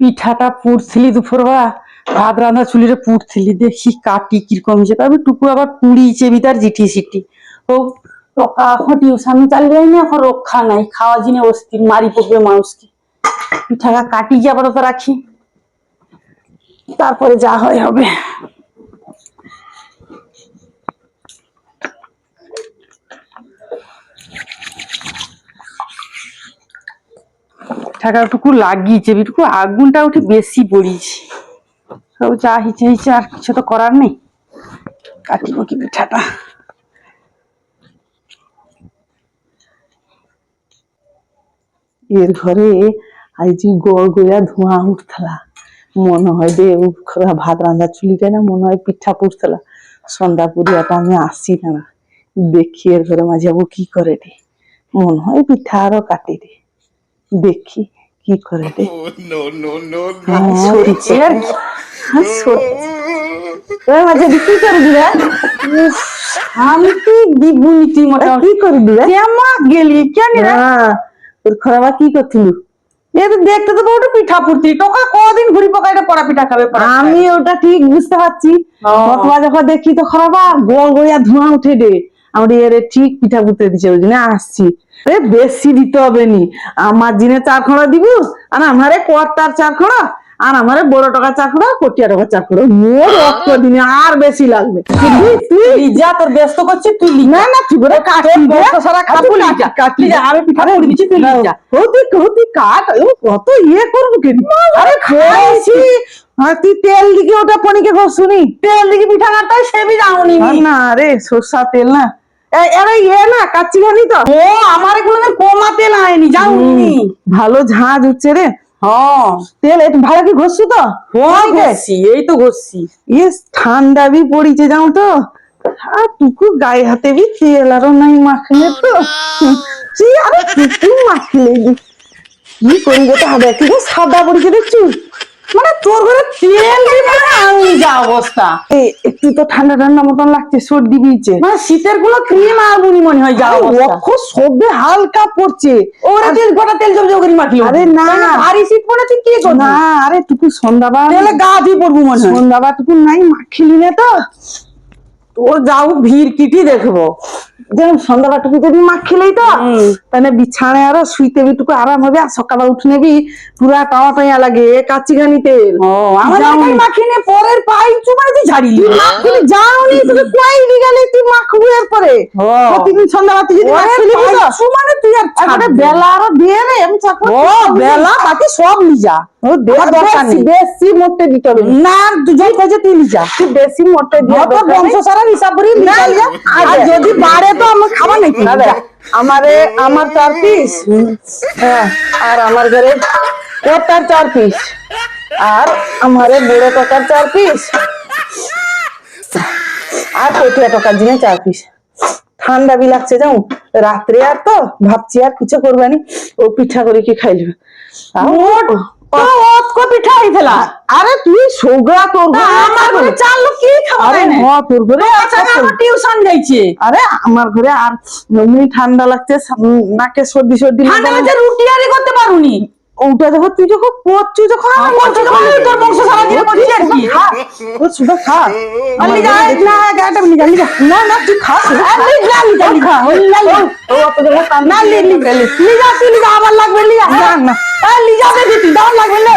পিঠাটা পুড়ছিলি দুপুরবা ভাত রান্না চুলিরে পুড়ছিলি, দেখি কাটি কীরকম হয়েছে তবে টুকু আবার পুড়ি পুড়িয়েছে তার জিটি সিটি ও টকা এখন টিউশন চালিয়ে না, এখন রক্ষা নাই খাওয়া জিনে অস্থির, মারি পড়বে মানুষকে। পিঠাটা কাটি গিয়ে আপাতত রাখি। তারপরে যা হয় হবে। টাকাটুকু লাগিয়েছে বিটুকু আগুনটা উঠে বেশি পড়িয়েছে। সব যা হিচে হিচে আর কিছু তো করার নেই। কাটিব কি পিঠাটা। এর ঘরে আইজি গড় গড়িয়া ধোঁয়া উঠতলা। মনে হয় দে উখরা ভাত রান্না চুলিটা না মনে হয় পিঠা পুড়তলা। সন্ধ্যা পুরিয়াটা আমি আসি না দেখি এর ঘরে মাঝে বাবু কি করে রে। মনে হয় পিঠা আরও কাটি রে। দেখি। কি করে no, no, হ্যাঁ, কি। হ্যাঁ, দি কি করবি রে? উফ, শান্তি দিবুনি তুই কি করবি রে? কেমা গেলি? কেন তোর খরাবা কি করছিলি? এ দেখতে তো বড় পিঠা ফুর্তি। টোকা কদিন ঘুরি পকাইটা পড়া পিঠা খাবে পড়া আমি ওটা ঠিক বুঝতে পারছি। যখন দেখি তো খরাবা গোল গড়িয়া ধোঁয়া উঠে দে। আমার এর ঠিক পিঠা পুঁতে দিছে ওই জন্য আসছি। বেশি দিতে হবে নি। আমার জিনে চার খড়া দিব আর আমারে কোয়ার্টার চার খড়া আর আমারে বড় টাকা চার খড়া কোটিয়া টাকা চার খড়া মোর অত দিনে আর বেশি লাগবে। তুই তুই লিজা তোর ব্যস্ত করছিস তুই লিজা না না তুই করে কাটলি রে। সারা খাব লিজা লিজা আমি পিঠা করে দিচ্ছি তুই লিজা হতি হতি কাট ও কত ইয়ে করব কেন আরে খাইছি। আর তুই তেল দিকে ওটা পনিকে কর শুনি তেল দিকে পিঠা কাটতে সেবি যাওনি না। রে সরষা তেল না। ইয়ে না কাচ্চি খানি তো। ও আমার এগুলো কমা তেল আয়নি যাওনি ভালো ঝাঁজ হচ্ছে রে। হ্যাঁ। তেল ভালো কি ঘষছু তো? হ্যাঁ ঘষছি এই তো ঘষছি। ইয়ে ঠান্ডা বি পড়িছে যাও তো। আর টুকু গায়ে হাতে বি তেল আরও নাই মাখলে তো। তুই আরে টুকু মাখলে কি করি তা সাদা পড়িছে দেখছু মানে তোর ঘরে তেল দিবে আমি যা অবস্থা। একটু তো ঠান্ডা ঠান্ডা মতন লাগছে সর্দি বিছে মানে শীতেরগুলো ক্রিম আর বুনি মনে হয় যা অবস্থা। সবে হালকা পড়ছে। ওরে তেল গোটা তেল জব জব করে মাখলি। আরে না। ভারী শীত পড়েছে কি করবি? না আরে টুকু সন্ধ্যাবার তেলে গা দিয়ে পড়ব মনে হয়। সন্ধ্যাবার টুকু নাই মাখিলি না তো। ও যাও ভিড় কিটি দেখব। টুকু যদি মাখিলেই তো হুম। তাহলে বিছানায় আরও শুইতে বি টুকু আরাম হবে আর সকালে উঠে নেবি পুরা টাওয়া টাইয়া লাগে এ কাচ্চি খানি তেল। ও আমার যাও একাই নি। মাখিনে পরের পাই চুমাই দিয়ে ঝাড়িলি মাখলি যাওনি তোকে কই গেলে তুই মাখবি এরপরে ও। প্রতিদিন সন্ধ্যাবার তুই যদি ওরে মাখিলি তো পাই চুমানে তুই আর একবারে ছাড়বি। বেলা আরও দিয়ে রে আমি চাকর ও বেলা বাকি সব লিজা ও দেয়া দরকার নেই। বেশি মোটে দিতে হবে না। দুজন কাজে তুই লিজা তুই বেশি মোটে দিয়ে যত বংশ সারা হিসাব করে লিজা লিজা আর যদি বাড়ে তো আমার খাবার নেই আমারে আমার চার পিস। আর আমার ঘরে কোটার চার পিস? আর আমারে বড় টাকার চার পিস? আর কোটিয়া টাকার চার পিস। ঠান্ডা বি লাগছে যাও রাত্রে আর তো ভাবছি আর কিছু করবানি। ও পিঠা করে কি খাইলি? মোট ও অত কো পিঠা হইতলা আরে তুই সৌগা তোর আমার ঘরে চাল কি তোর ঘরে আচ্ছা টিউশন যাইছে। আরে আমার ঘরে আর ঠান্ডা লাগছে নাকে সর্দি সর্দি ঠান্ডা লাগছে। লাগছে। রুটি আরে করতে পারুনি। ওটা যখন তুই যখন করছু যখন আমার করছি যখন আমি তোর বংশ সারা দিয়ে করছি আর কি খা। ও শুধু খা। আমি লিজা না গাটা লিজা জানি না। না তুই খা শুধু খা। আর লিজা লিজা লিজা লিজা ও অত যখন কান্না যা লিজা যা আবার লাগবে লিজা। না, না। লি যা দে তুই দাও লাগবে না